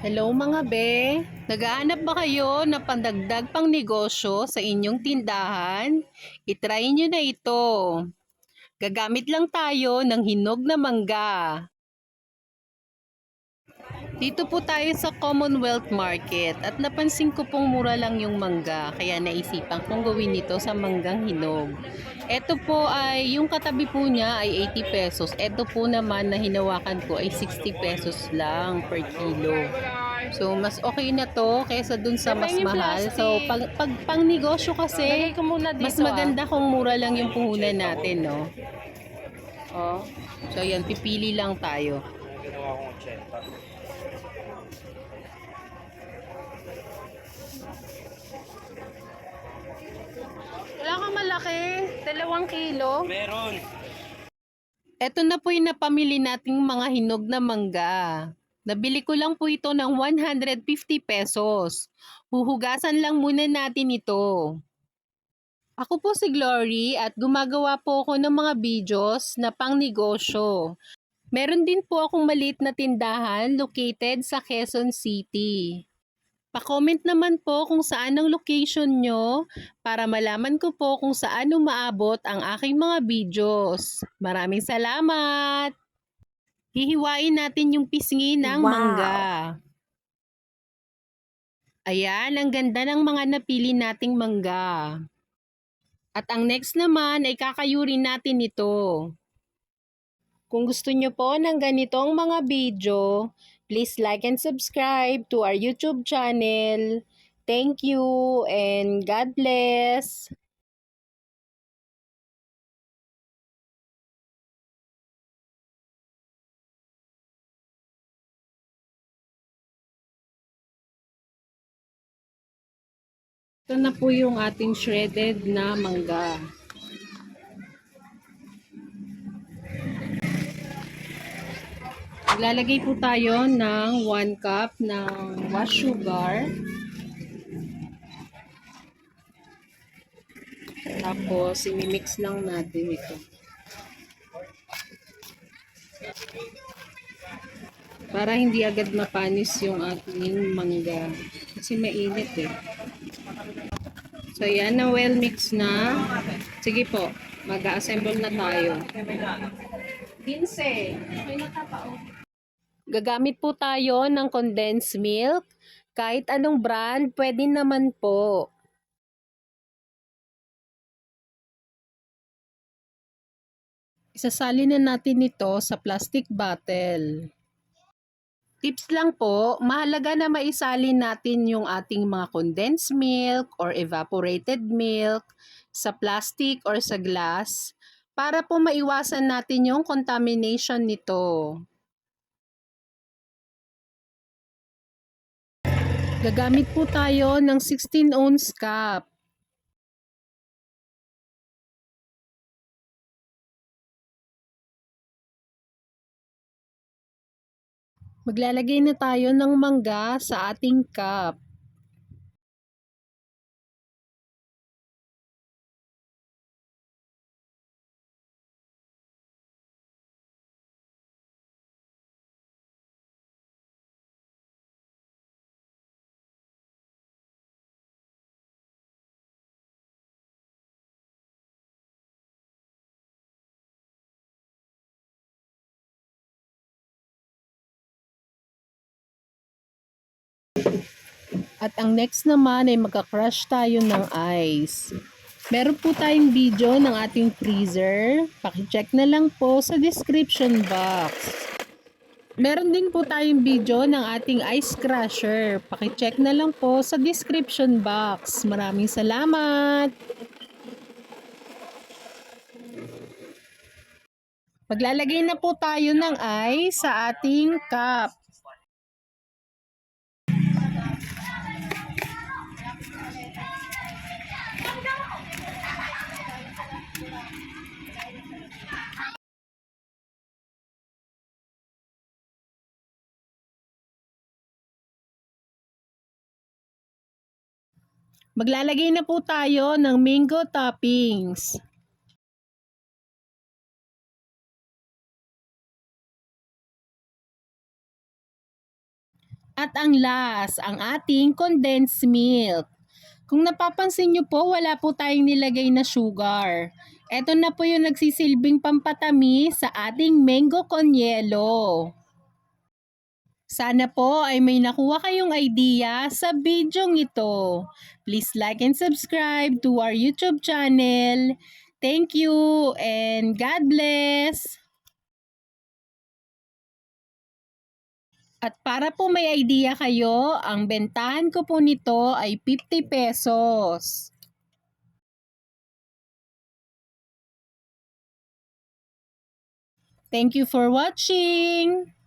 Hello mga be, nagaanap ba kayo na pandagdag pang negosyo sa inyong tindahan? Itry nyo na ito. Gagamit lang tayo ng hinog na mangga. Dito po tayo sa Commonwealth Market at napansin ko pong mura lang yung mangga kaya naisipan kong gawin ito sa manggang hinog. Ito po ay, yung katabi po niya ay 80 pesos. Ito po naman na hinawakan ko ay 60 pesos lang per kilo. So, mas okay na to kaysa dun sa mas mahal. So, pag, pag pang negosyo kasi, mas maganda kung mura lang yung puhunan natin, no? Ah. Oh. So, yan, pipili lang tayo. Ginawa kong 80. Dalawang kilo. Meron. Eto na po yung napamili nating mga hinog na mangga. Nabili ko lang po ito ng 150 pesos. Huhugasan lang muna natin ito. Ako po si Glory at gumagawa po ako ng mga videos na pang negosyo. Meron din po akong maliit na tindahan located sa Quezon City. Pa-comment naman po kung saan ang location nyo para malaman ko po kung saan umaabot ang aking mga videos. Maraming salamat! Hihiwain natin yung pisngi ng Wow. mangga. Ayan, ang ganda ng mga napili nating mangga. At ang next naman ay kakayurin natin ito. Kung gusto nyo po ng ganitong mga video, please like and subscribe to our YouTube channel. Thank you and God bless. Ito na po yung ating shredded na mangga. Maglalagay po tayo ng 1 cup ng wash sugar. Tapos, imimix lang natin ito. Para hindi agad mapanis yung ating mangga. Kasi mainit eh. So, yan na well mix na. Sige po, mag-assemble na tayo. 15. May nakapao. Gagamit po tayo ng condensed milk. Kahit anong brand, pwede naman po. Isasali na natin ito sa plastic bottle. Tips lang po, mahalaga na maisalin natin yung ating mga condensed milk or evaporated milk sa plastic or sa glass para po maiwasan natin yung contamination nito. Gagamit po tayo ng 16 ounce cup. Maglalagay na tayo ng mangga sa ating cup. At ang next naman ay magka-crush tayo ng ice. Meron po tayong video ng ating freezer. Pakicheck na lang po sa description box. Meron din po tayong video ng ating ice crusher. Pakicheck na lang po sa description box. Maraming salamat! Maglalagay na po tayo ng ice sa ating cup. Maglalagay na po tayo ng mango toppings. At ang last, ang ating condensed milk. Kung napapansin nyo po, wala po tayong nilagay na sugar. Ito na po yung nagsisilbing pampatamis sa ating mango con yelo. Sana po ay may nakuha kayong idea sa bidyong ito. Please like and subscribe to our YouTube channel. Thank you and God bless! At para po may idea kayo, ang bentahan ko po nito ay 50 pesos. Thank you for watching!